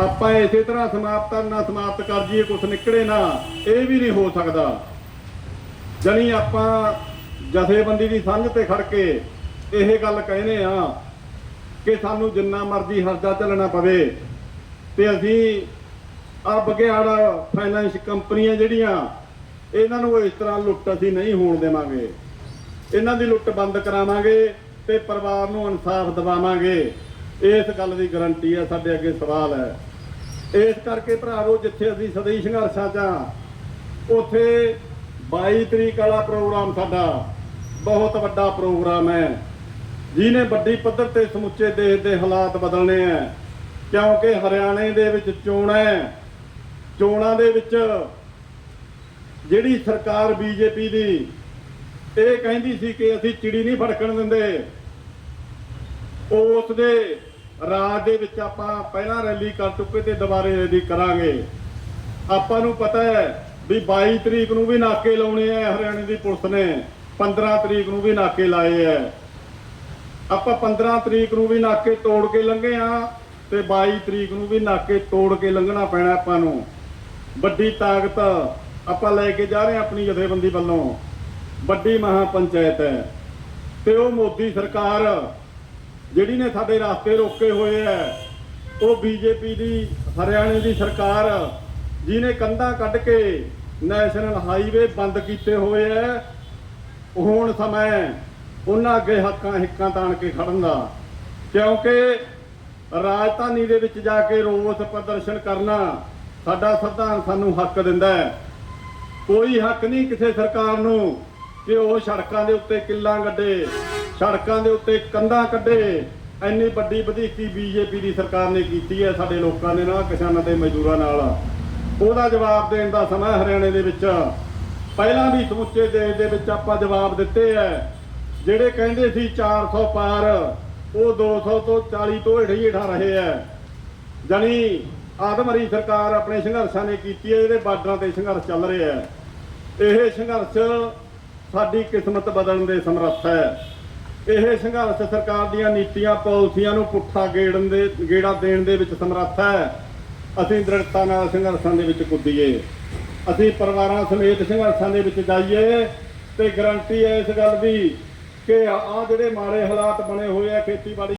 ਆਪਾਂ ਇਸੇ ਤਰ੍ਹਾਂ ਸਮਾਪਤ ਨਾ ਸਮਾਪਤ ਕਰ ਜੀਏ ਕੁਛ ਨਿਕਲੇ ਨਾ, ਇਹ ਵੀ ਨਹੀਂ ਹੋ ਸਕਦਾ। ਜਣੀ ਆਪਾਂ ਜਥੇਬੰਦੀ ਦੀ ਸੰਝ ਤੇ ਖੜ ਕੇ ਇਹ ਗੱਲ ਕਹਿੰਦੇ ਆ ਕਿ ਸਾਨੂੰ ਜਿੰਨਾ ਮਰਜ਼ੀ ਹਰਜਾ ਚੱਲਣਾ ਪਵੇ ਤੇ ਅਸੀਂ ਆ ਬਗਿਆੜ ਫਾਈਨੈਂਸ ਕੰਪਨੀਆਂ ਜਿਹੜੀਆਂ, ਇਹਨਾਂ ਨੂੰ ਇਸ ਤਰ੍ਹਾਂ ਲੁੱਟ ਅਸੀਂ ਨਹੀਂ ਹੋਣ ਦੇਵਾਂਗੇ। ਇਹਨਾਂ ਦੀ ਲੁੱਟ ਬੰਦ ਕਰਾਵਾਂਗੇ ਤੇ ਪਰਿਵਾਰ ਨੂੰ ਇਨਸਾਫ ਦਿਵਾਵਾਂਗੇ। ਇਸ ਗੱਲ ਦੀ ਗਾਰੰਟੀ ਹੈ ਸਾਡੇ ਅੱਗੇ ਸਵਾਲ ਹੈ। ਇਸ ਕਰਕੇ ਭਰਾਵੋ, ਜਿੱਥੇ ਅਸੀਂ ਸਦਈ ਸੰਘਰਸ਼ਾਂ 'ਚ ਹਾਂ ਉੱਥੇ 22 ਤਰੀਕ ਵਾਲਾ ਪ੍ਰੋਗਰਾਮ ਸਾਡਾ ਬਹੁਤ ਵੱਡਾ ਪ੍ਰੋਗਰਾਮ ਹੈ। ਜਿਹਨੇ ਵੱਡੀ ਪੱਧਰ ਤੇ ਸਮੁੱਚੇ ਦੇਸ਼ ਦੇ ਹਾਲਾਤ ਬਦਲਣੇ ਆ ਕਿਉਂਕਿ ਹਰਿਆਣੇ ਦੇ ਵਿੱਚ ਚੋਣਾਂ ਹੈ, ਚੋਣਾਂ ਦੇ ਵਿੱਚ ਜਿਹੜੀ ਸਰਕਾਰ ਬੀਜੇਪੀ ਦੀ, ਇਹ ਕਹਿੰਦੀ ਸੀ ਕਿ ਅਸੀਂ ਚਿੜੀ ਨਹੀਂ ਫੜਕਣ ਦਿੰਦੇ। ਉਸ ਦੇ ਰਾਜ ਦੇ ਵਿੱਚ ਆਪਾਂ ਪਹਿਲਾਂ ਰੈਲੀ ਕਰ ਚੁੱਕੇ ਤੇ ਦੁਬਾਰੇ ਰੈਲੀ ਕਰਾਂਗੇ। ਆਪਾਂ ਨੂੰ ਪਤਾ ਹੈ ਵੀ 22 ਤਰੀਕ ਨੂੰ ਵੀ ਨਾਕੇ ਲਾਉਣੇ ਆ ਹਰਿਆਣੇ ਦੀ ਪੁਲਿਸ ਨੇ। 15 ਤਰੀਕ ਨੂੰ ਵੀ ਨਾਕੇ ਲਾਏ ਆ। ਆਪਾਂ 15 ਤਰੀਕ ਨੂੰ ਵੀ ਨਾਕੇ ਤੋੜ ਕੇ ਲੰਘੇ ਆ ਤੇ 22 ਤਰੀਕ ਨੂੰ ਵੀ ਨਾਕੇ ਤੋੜ ਕੇ ਲੰਘਣਾ ਪੈਣਾ ਆਪਾਂ ਨੂੰ। ਵੱਡੀ ਤਾਕਤ ਆਪਾਂ ਲੈ ਕੇ ਜਾ ਰਹੇ ਹਾਂ ਆਪਣੀ ਜਥੇਬੰਦੀ ਵੱਲੋਂ। ਵੱਡੀ ਮਹਾ ਪੰਚਾਇਤ ਹੈ। ਤੇ ਉਹ ਮੋਦੀ ਸਰਕਾਰ ਜਿਹੜੀ ਨੇ ਸਾਡੇ ਰਸਤੇ ਰੋਕੇ ਹੋਏ ਐ, ਉਹ ਬੀਜੇਪੀ ਦੀ, ਹਰਿਆਣੇ ਦੀ ਸਰਕਾਰ, ਜਿਹਨੇ ਕੰਧਾਂ ਕੱਢ ਕੇ ਨੈਸ਼ਨਲ ਹਾਈਵੇ ਬੰਦ ਕੀਤੇ ਹੋਏ ਐ, ਹੁਣ ਸਮਾਂ ਉਹਨਾਂ ਅੱਗੇ ਹੱਕਾਂ ਹਿੱਕਾਂ ਤਾਣ ਕੇ ਖੜਨ ਦਾ। ਕਿਉਂਕਿ ਰਾਜਧਾਨੀ ਦੇ ਵਿੱਚ ਜਾ ਕੇ ਰੋਸ ਪ੍ਰਦਰਸ਼ਨ ਕਰਨਾ ਸਾਡਾ ਸੰਵਿਧਾਨ ਸਾਨੂੰ ਹੱਕ ਦਿੰਦਾ ਹੈ ਕੋਈ ਹੱਕ ਨਹੀਂ ਕਿਸੇ ਸਰਕਾਰ ਨੂੰ ਕਿ ਉਹ ਸੜਕਾਂ ਦੇ ਉੱਤੇ ਕਿੱਲਾਂ ਗੱਡੇ ਸੜਕਾਂ ਦੇ ਉੱਤੇ ਕੰਧਾਂ ਕੱਢੇ। ਇੰਨੀ ਵੱਡੀ ਵਧੀਕੀ ਬੀਜੇਪੀ ਦੀ ਸਰਕਾਰ ਨੇ ਕੀਤੀ ਹੈ ਸਾਡੇ ਲੋਕਾਂ ਦੇ ਨਾਲ, ਕਿਸਾਨਾਂ ਤੇ ਮਜ਼ਦੂਰਾਂ ਨਾਲ। ਉਹਦਾ ਜਵਾਬ ਦੇਣ ਦਾ ਸਮਾਂ ਹਰਿਆਣੇ ਦੇ ਵਿੱਚ। ਪਹਿਲਾਂ ਵੀ ਸਮੁੱਚੇ ਦੇਸ਼ ਦੇ ਵਿੱਚ ਆਪਾਂ ਜਵਾਬ ਦਿੱਤੇ ਐ ਜਿਹੜੇ ਕਹਿੰਦੇ ਸੀ 400 ਪਾਰ, ਉਹ 200 ਤੋਂ 40 ਤੋਂ ਹੇਠ ਹੀ ਹੇਠਾਂ ਰਹੇ ਐ ਜਾਨੀ ਆਦਮਰੀ ਸਰਕਾਰ ਆਪਣੇ ਸੰਘਰਸ਼ਾਂ ਨੇ ਕੀਤੀ ਹੈ, ਇਹਦੇ ਬਾਰਡਰਾਂ ਤੇ ਸੰਘਰਸ਼ ਚੱਲ ਰਿਹਾ ਹੈ। ਇਹ ਸੰਘਰਸ਼ ਸਾਡੀ ਕਿਸਮਤ ਬਦਲਣ ਦੇ ਸਮਰੱਥ ਹੈ। ਇਹ ਸੰਘਰਸ਼ ਸਰਕਾਰ ਦੀਆਂ ਨੀਤੀਆਂ, ਪਾਲਿਸੀਆਂ ਨੂੰ ਪੁੱਠਾ ਗੇੜਨ ਦੇ, ਗੇੜਾ ਦੇਣ ਦੇ ਵਿੱਚ ਸਮਰੱਥ ਹੈ। ਅਸੀਂ ਦ੍ਰਿੜਤਾ ਨਾਲ ਸੰਘਰਸ਼ਾਂ ਦੇ ਵਿੱਚ ਕੁੱਦੀਏ। ਅਸੀਂ ਪਰਿਵਾਰਾਂ ਸਮੇਤ ਸੰਘਰਸ਼ਾਂ ਦੇ ਵਿੱਚ ਜਾਈਏ ਤੇ ਗਰੰਟੀ ਹੈ ਇਸ ਗੱਲ ਦੀ ਕਿ ਆਹ ਜਿਹੜੇ ਮਾੜੇ ਹਾਲਾਤ ਬਣੇ ਹੋਏ ਆ ਖੇਤੀਬਾੜੀ